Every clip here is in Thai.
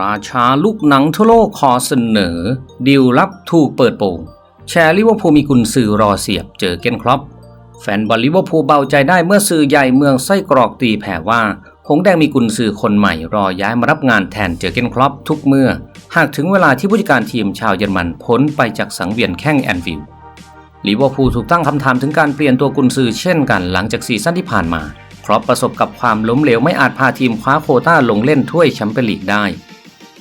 ราชาลูกหนังทั่วโลกขอเสนอ ดิวลับถูกเปิดโปงแชร์ลิเวอร์พูลมีกุนสื่อรอเสียบเจอเกนครอปแฟนบอลลิเวอร์พูลเบาใจได้เมื่อสื่อใหญ่เมืองไส้กรอกตีแผ่ว่าหงแดงมีกุนสื่อคนใหม่รอย้ายมารับงานแทนเจอเกนครอปทุกเมื่อ หากถึงเวลาที่ผู้จัดการทีมชาวเยอรมันพ้นไปจากสังเวียนแข้งแอนฟิลด์ลิเวอร์พูลถูกตั้งคำถามถึงการเปลี่ยนตัวกุนซือเช่นกันหลังจากซีซั่นที่ผ่านมาเพราะประสบกับความล้มเหลวไม่อาจพาทีมคว้าโคต้าลงเล่นถ้วยแชมเปี้ยนลีกได้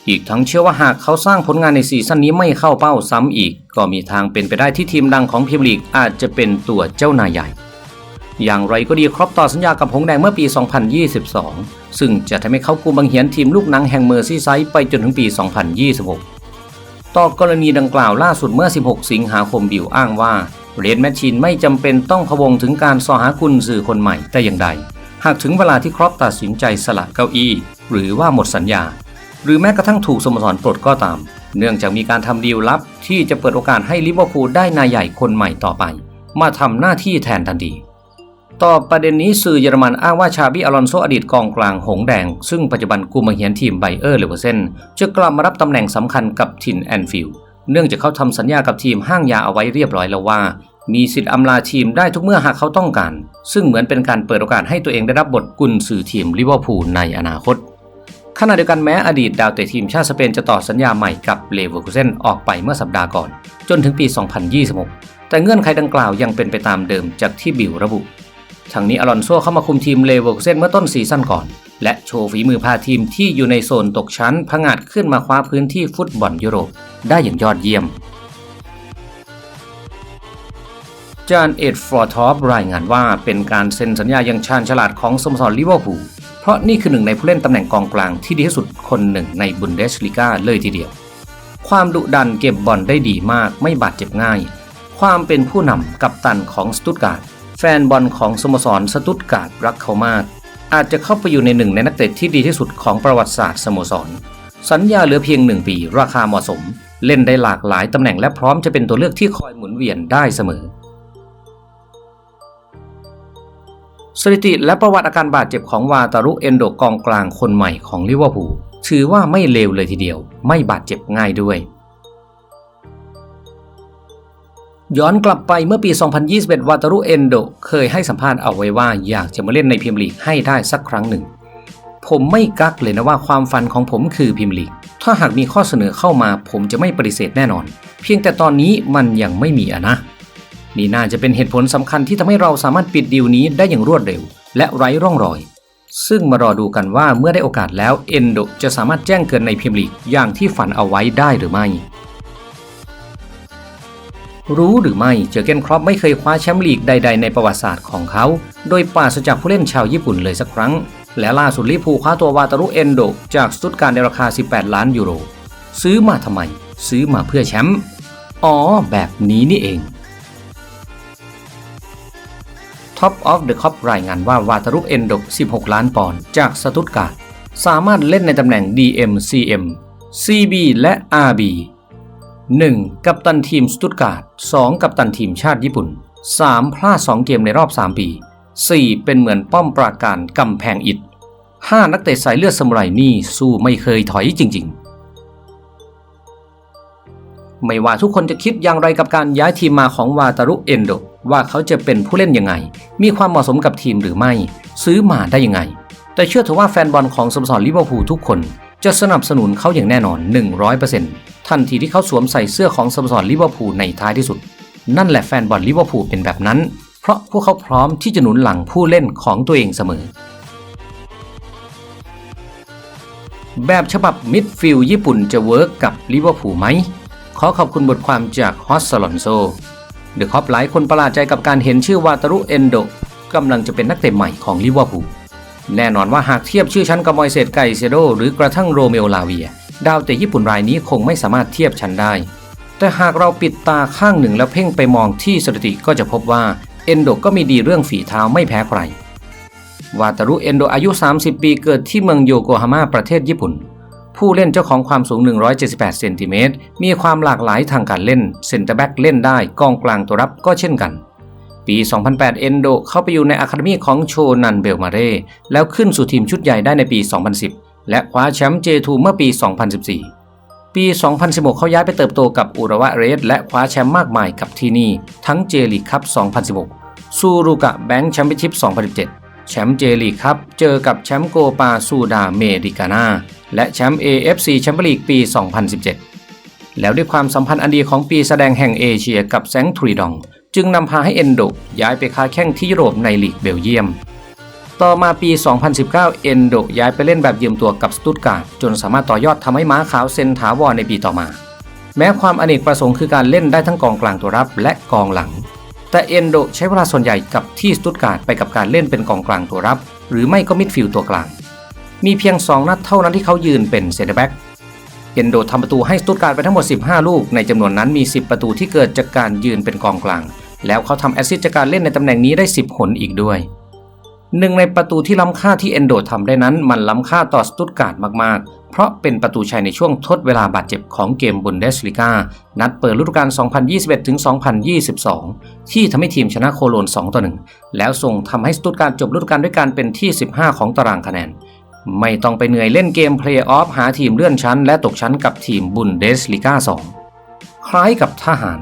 อีกทั้งเชื่อว่าหากเขาสร้างผลงานในซีซั่นนี้ไม่เข้าเป้าซ้ำอีก ก็มีทางเป็นไปได้ที่ทีมดังของพรีเมียร์ลีกอาจจะเป็นตัวเจ้านายใหญ่ อย่างไรก็ดีครอปต่อสัญญากับหงแดงเมื่อปี 2022 ซึ่งจะทำให้เขากุมบังเหียนทีมลูกหนังแห่งเมอร์ซีไซด์ไปจนถึงปี 2026 ต่อกรณีดังกล่าวล่าสุดเมื่อ 16 สิงหาคมบิวอ้างว่าเรดแมชชีนไม่จำเป็นต้องพะวงถึงการสอหากุนสื่อคนใหม่แต่อย่างใด หากถึงเวลาที่ครอปตัดสินใจสละเก้าอี้ หรือว่าหมดสัญญา หรือแม้กระทั่งถูกสโมสรปลดก็ตาม เนื่องจากมีการทำดีลลับที่จะเปิดโอกาสให้ลิเวอร์พูลได้นายใหญ่คนใหม่ต่อไป มาทำหน้าที่แทนทันทีต่อประเด็นนี้สื่อเยอรมันอ้างว่าชาบิอลอนโซอดีตกองกลางหงแดง ซึ่งปัจจุบันกุมบังเหียนทีมไบเออร์เลเวอร์เซนจะกลับมารับตำแหน่งสำคัญกับทินแอนฟิลด์เนื่องจากเขาทำสัญญากับทีมห้างยาเอาไว้เรียบร้อยแล้วว่า มีสิทธิ์อำลาทีมได้ทุกเมื่อหากเขาต้องการ ซึ่งเหมือนเป็นการเปิดโอกาสให้ตัวเองได้รับบทกุนสื่อทีมลิเวอร์พูลในอนาคต ขณะเดียวกันแม้อดีตดาวเตะทีมชาติสเปนจะต่อสัญญาใหม่กับเลเวอร์คูเซนออกไปเมื่อสัปดาห์ก่อน จนถึงปี 2026 แต่เงื่อนไขดังกล่าวยังเป็นไปตามเดิมจากที่บิวระบุทั้งนี้อลอนโซเข้ามาคุมทีมเลเวอร์คูเซนเมื่อต้นซีซั่นก่อน และโชว์ฝีมือพาทีมที่อยู่ในโซนตกชั้นผงาดขึ้นมาคว้าพื้นที่ฟุตบอลยุโรปได้อย่างยอดเยี่ยมจานเอ็ดฟอร์ทอปรายงานว่าเป็นการเซ็นสัญญาอย่างชาญฉลาดของสโมสรลิเวอร์พูล ราะนี่คือหนึ่งในผู้เล่นตำแหน่งกองกลางที่ดีที่สุดคนหนึ่งในบุนเดสลิกาเลยทีเดียว ความดุดันเก็บบอลได้ดีมากไม่บาดเจ็บง่าย ความเป็นผู้นำกับตันของสตุตการ์ดแฟนบอลของสโมสรสตุตการ์ดรักเขามาก อาจจะเข้าไปอยู่ในหนึ่งในนักเตะที่ดีที่สุดของประวัติศาสตร์สโมสร สัญญาเหลือเพียงหนึ่งปีราคาเหมาะสม เล่นได้หลากหลายตำแหน่งและพร้อมจะเป็นตัวเลือกที่คอยหมุนเวียนได้เสมอ สถิติและประวัติอาการบาดเจ็บของวาตารุเอนโดกองกลางคนใหม่ของลิเวอร์พูลถือว่าไม่เลวเลยทีเดียว ไม่บาดเจ็บง่ายด้วย ย้อนกลับไปเมื่อปี 2021 วาตารุเอนโดเคยให้สัมภาษณ์เอาไว้ว่าอยากจะมาเล่นในพรีเมียร์ลีกให้ได้สักครั้งหนึ่ง ผมไม่กักเลยนะว่าความฝันของผมคือพรีเมียร์ลีก ถ้าหากมีข้อเสนอเข้ามาผมจะไม่ปฏิเสธแน่นอน เพียงแต่ตอนนี้มันยังไม่มีอะนะ นี่น่าจะเป็นเหตุผลสำคัญที่ทำให้เราสามารถปิดดีลนี้ได้อย่างรวดเร็ว และไร้ร่องรอย ซึ่งมารอดูกันว่าเมื่อได้โอกาสแล้วเอนโดจะสามารถแจ้งเกิดในพรีเมียร์ลีกอย่างที่ฝันเอาไว้ได้หรือไม่ รู้หรือไม่เจอเกนครอปไม่เคยคว้าแชมป์ลีกใด ๆ ในประวัติศาสตร์ของเขา โดยปราศจากผู้เล่นชาวญี่ปุ่นเลยสักครั้ง และล่าสุดลิเวอร์พูลคว้าตัววาตารุเอนโดจากสตุตการ์ในราคา 18 ล้านยูโร ซื้อมาทำไม ซื้อมาเพื่อแชมป์อ๋อ แบบนี้นี่เอง Top of the Cup รายงานว่าวาตารุเอนโด 16 ล้านปอนด์จากสตุตการ์ดสามารถเล่นในตำแหน่ง DM CM CB และ RB 1. กัปตันทีมสตุตการ์ด 2 กัปตันทีมชาติญี่ปุ่น 3. พลาด 2 เกมในรอบ 3 ปี 4. เป็นเหมือนป้อมปราการกำแพงอิฐ 5. นักเตะสายเลือดสมุไรนี่สู้ไม่เคยถอยจริง ๆไม่ว่าทุกคนจะคิดอย่างไรกับการย้ายทีมมาของวาตารุเอนโด ว่าเขาจะเป็นผู้เล่นยังไง มีความเหมาะสมกับทีมหรือไม่ ซื้อมาได้ยังไง แต่เชื่อเถอะว่าแฟนบอลของสโมสรลิเวอร์พูลทุกคนจะสนับสนุนเขาอย่างแน่นอน 100%ทันทีที่เขาสวมใส่เสื้อของสโมสรลิเวอร์พูลในท้ายที่สุด นั่นแหละแฟนบอลลิเวอร์พูลเป็นแบบนั้น เพราะพวกเขาพร้อมที่จะหนุนหลังผู้เล่นของตัวเองเสมอ แบบฉบับมิดฟิลด์ญี่ปุ่นจะเวิร์กกับลิเวอร์พูลไหม ขอขอบคุณบทความจากฮอสซลอนโซ เดอะคอปหลายคนประหลาดใจกับการเห็นชื่อวาตารุเอนโดกำลังจะเป็นนักเตะใหม่ของลิเวอร์พูลแน่นอนว่าหากเทียบชื่อชั้นกับมอยเซตไกเซโดหรือกระทั่งโรเมโอลาเวีย ดาวเตะญี่ปุ่นรายนี้คงไม่สามารถเทียบชั้นได้ แต่หากเราปิดตาข้างหนึ่งแล้วเพ่งไปมองที่สถิติก็จะพบว่าเอนโดก็มีดีเรื่องฝีเท้าไม่แพ้ใครวาตารุเอนโดอายุ 30 ปีเกิดที่เมืองโยโกฮาม่าประเทศญี่ปุ่น ผู้เล่นเจ้าของความสูง 178 เซนติเมตร มีความหลากหลายทางการเล่น เซนเตอร์แบ็กเล่นได้กองกลางตัวรับก็เช่นกัน ปี 2008 เอนโดเข้าไปอยู่ในอะคาเดมีของโชนันเบลมาเร่แล้วขึ้นสู่ทีมชุดใหญ่ได้ในปี 2010 และคว้าแชมป์ J2 เมื่อปี 2014 ปี 2016 เขาย้ายไปเติบโตกับอุระวะเรส และคว้าแชมป์มากมายกับที่นี่ทั้งเจลีกคัพ 2016 ซูรุกะแบงค์แชมเปี้ยนชิพ 2017 แชมป์เจลีกคัพเจอกับแชมป์โกปาซูดาเมดิกานาและแชมป์ AFC แชมเปี้ยนลีกปี 2017 แล้วด้วยความสัมพันธ์อันดีของปีแสดงแห่งเอเชียกับแซงทรีดอง จึงนำพาให้เอนโดย้ายไปค้าแข่งที่ยุโรปในลีกเบลเยียม ต่อมาปี 2019 เอนโดย้ายไปเล่นแบบยืมตัวกับสตุตการ์ดจนสามารถต่อยอดทำให้ม้าขาวเซนถาวรในปีต่อมา แม้ความอเนกประสงค์คือการเล่นได้ทั้งกองกลางตัวรับและกองหลัง แต่เอนโดใช้เวลาส่วนใหญ่กับที่สตุตการ์ดไปกับการเล่นเป็นกองกลางตัวรับ หรือไม่ก็มิดฟิลด์ตัวกลาง มีเพียง 2 นัดเท่านั้นที่เขายืนเป็นเซนเตอร์แบ็กเอนโดทำประตูให้สตุตการ์ดไปทั้งหมด 15 ลูก ในจำนวนนั้นมี 10 ประตูที่เกิดจากการยืนเป็นกองกลาง แล้วเขาทำแอสซิสต์จากการเล่นในตำแหน่งนี้ได้ 10 หนอีกด้วย หนึ่งในประตูที่ล้ำค่าที่เอนโดทำได้นั้นมันล้ำค่าต่อสตุตการ์ดมากๆ เพราะเป็นประตูชัยในช่วงทดเวลาบาดเจ็บของเกมบุนเดสลิกานัดเปิดฤดูกาล 2021-2022 ที่ทำให้ทีมชนะโคโลน2ต่อ1แล้วส่งทำให้สตุตการ์ดจบฤดูกาลด้วยการเป็นที่ 15 ของตารางคะแนน ไม่ต้องไปเหนื่อยเล่นเกมเพลย์ออฟหาทีมเลื่อนชั้น และตกชั้นกับทีมบุนเดสลิกา2 คล้ายกับทหาร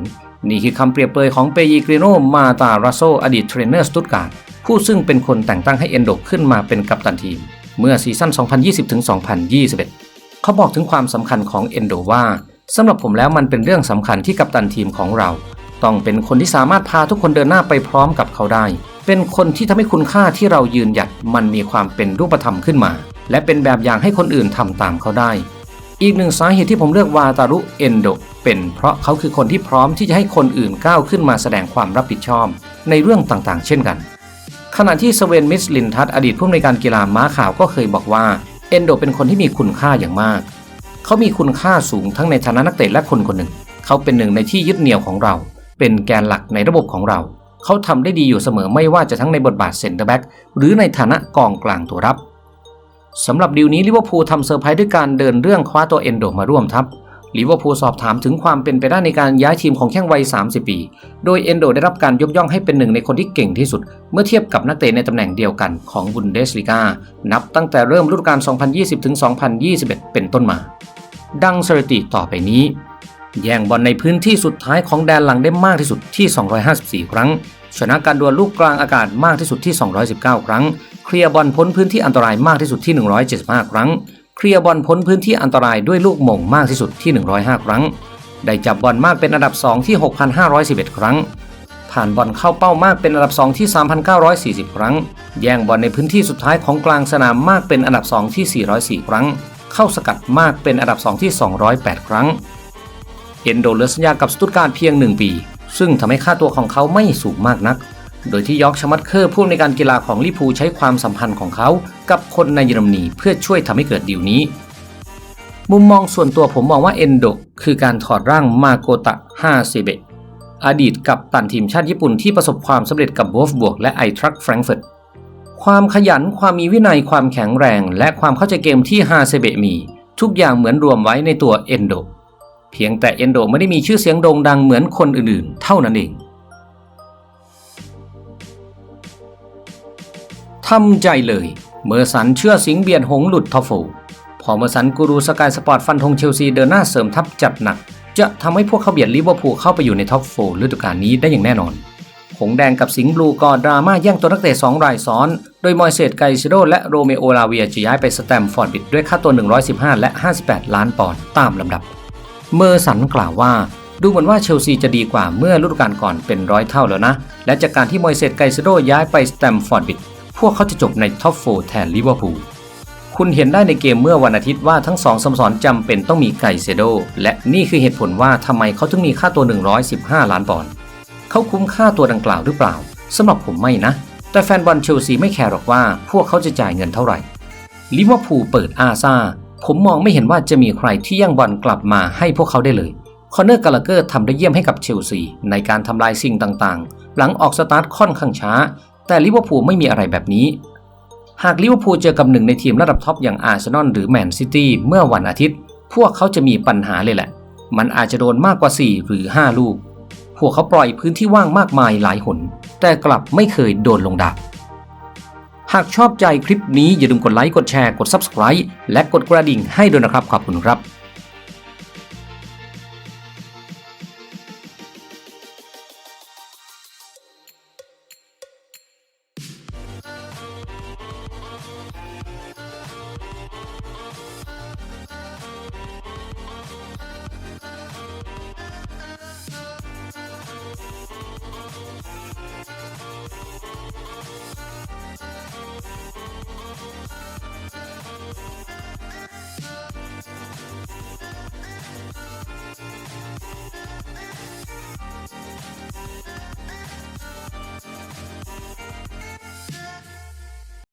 นี่คือคำเปรียบเปรยของเปยีกริโนมาตาราโซอดีตเทรนเนอร์สตุตการ์ด ผู้ซึ่งเป็นคนแต่งตั้งให้เอนโดขึ้นมาเป็นกัปตันทีม เมื่อซีซั่น 2020-2021 เขาบอกถึงความสำคัญของเอนโดว่าสำหรับผมแล้วมันเป็นเรื่องสำคัญที่กัปตันทีมของเรา ต้องเป็นคนที่สามารถพาทุกคนเดินหน้าไปพร้อมกับเขาได้ เป็นคนที่ทำให้คุณค่าที่เรายืนหยัดมันมีความเป็นรูปธรรมขึ้นมา และเป็นแบบอย่างให้คนอื่นทำตามเขาได้ อีกหนึ่งสาเหตุที่ผมเลือกวาตารุเอนโดเป็นเพราะเขาคือคนที่พร้อมที่จะให้คนอื่นก้าวขึ้นมาแสดงความรับผิดชอบ ในเรื่องต่างๆ เช่นกัน ขณะที่สเวนมิสลินทัตอดีตผู้อำนวยการกีฬาม้าขาวก็เคยบอกว่า เอนโดเป็นคนที่มีคุณค่าอย่างมาก เขามีคุณค่าสูงทั้งในฐานะนักเตะและคนคนหนึ่ง เขาเป็นหนึ่งในที่ยึดเหนี่ยวของเรา เป็นแกนหลักในระบบของเรา เขาทำได้ดีอยู่เสมอไม่ว่าจะทั้งในบทบาทเซนเตอร์แบ็กหรือในฐานะกองกลางตัวรับสำหรับดีลนี้ลิเวอร์พูลทำเซอร์ไพรส์ด้วยการเดินเรื่องคว้าตัวเอนโดมาร่วมทัพ ลิเวอร์พูลสอบถามถึงความเป็นไปได้ในการย้ายทีมของแข้งวัย 30 ปี โดยเอนโดได้รับการยกย่องให้เป็นหนึ่งในคนที่เก่งที่สุด เมื่อเทียบกับนักเตะในตำแหน่งเดียวกันของบุนเดสลิกา นับตั้งแต่เริ่มฤดูกาล 2020-2021 เป็นต้นมา ดังสถิติต่อไปนี้ แย่งบอลในพื้นที่สุดท้ายของแดนหลังได้มากที่สุดที่ 254 ครั้ง ชนะการดวลลูกกลางอากาศมากที่สุดที่ 219 ครั้ง เคลียร์บอลพ้นพื้นที่อันตรายมากที่สุดที่ 175 ครั้ง เคลียร์บอลพ้นพื้นที่อันตรายด้วยลูกหม่งมากที่สุดที่ 105 ครั้ง ได้จับบอลมากเป็นอันดับ 2 ที่ 6,511 ครั้ง ผ่านบอลเข้าเป้ามากเป็นอันดับ 2 ที่ 3,940 ครั้ง แย่งบอลในพื้นที่สุดท้ายของกลางสนามมากเป็นอันดับ 2 ที่ 404 ครั้ง เข้าสกัดมากเป็นอันดับ 2 ที่ 208 ครั้ง เอนโดเลสัญญากับสตุตการ์ดเพียง 1 ปี ซึ่งทำให้ค่าตัวของเขาไม่สูงมากนัก โดยที่ยอร์กชมัตเคอร์ผู้ในการกีฬาของลิพูใช้ความสัมพันธ์ของเขา กับคนในเยอรมนีเพื่อช่วยทำให้เกิดดีลนี้ มุมมองส่วนตัวผมมองว่าเอนโดคือการถอดร่างมาโกตะฮาเซเบะอดีตกับตันทีมชาติญี่ปุ่นที่ประสบความสำเร็จกับวอฟบวกและไอทรัคแฟรงก์เฟิร์ตความขยันความมีวินัยความแข็งแรง และความเข้าใจเกมที่ฮาเซเบะมี ทุกอย่างเหมือนรวมไว้ในตัวเอนโดเพียงแต่เอนโดไม่ได้มีชื่อเสียงโด่งดังเหมือนคนอื่นๆ เท่านั้นเอง ทำใจเลย เมอร์สันเชื่อสิงเบียดหงหลุดท็อปโฟร์พอเมอร์สันกูรูสกายสปอร์ตฟันธงเชลซีเดินหน้าเสริมทัพจัดหนัก จะทำให้พวกเขาเบียดลิเวอร์พูลเข้าไปอยู่ในท็อปโฟร์ฤดูกาลนี้ได้อย่างแน่นอน หงแดงกับสิงห์บลูก่อดราม่าแย่งตัวนักเตะ2รายซ้อน โดยมอยเซตไกซิโดและโรเมโอลาเวียจะย้ายไปสแตมฟอร์ดบิดด้วยค่าตัว 115 และ 58 ล้านปอนด์ตามลำดับ เมอร์สันกล่าวว่าดูเหมือนว่าเชลซีจะดีกว่าเมื่อฤดูกาลก่อนเป็นร้อยเท่าแล้วนะ และจากการที่มอยเซตไกซิโดย้ายไปสแตมฟอร์ดบิด พวกเขาจะจบในท็อปโฟร์แทนลิเวอร์พูลคุณเห็นได้ในเกมเมื่อวันอาทิตย์ว่าทั้งสองสโมสรจำเป็นต้องมีไก่เซโด และนี่คือเหตุผลว่าทำไมเขาถึงมีค่าตัว 115 ล้านปอนด์เขาคุ้มค่าตัวดังกล่าวหรือเปล่าสำหรับผมไม่นะ แต่แฟนบอลเชลซีไม่แคร์หรอกว่าพวกเขาจะจ่ายเงินเท่าไหร่ลิเวอร์พูลเปิดอาซาผมมองไม่เห็นว่าจะมีใครที่ยั่งบอลกลับมาให้พวกเขาได้เลยคอนเนอร์กาลเกอร์ทำได้เยี่ยมให้กับเชลซีในการทำลายสิ่งต่างๆ หลังออกสตาร์ทค่อนข้างช้า แต่ลิเวอร์พูลไม่มีอะไรแบบนี้ หากลิเวอร์พูลเจอกับหนึ่งในทีมระดับท็อปอย่างอาร์เซนอลหรือแมนซิตี้เมื่อวันอาทิตย์ พวกเขาจะมีปัญหาเลยแหละ มันอาจจะโดนมากกว่า 4 หรือ 5 ลูก พวกเขาปล่อยพื้นที่ว่างมากมายหลายหน แต่กลับไม่เคยโดนลงดาบหากชอบใจคลิปนี้อย่าลืมกดไลค์ กดแชร์ กด Subscribe และกดกระดิ่งให้ด้วยนะครับ ขอบคุณครับ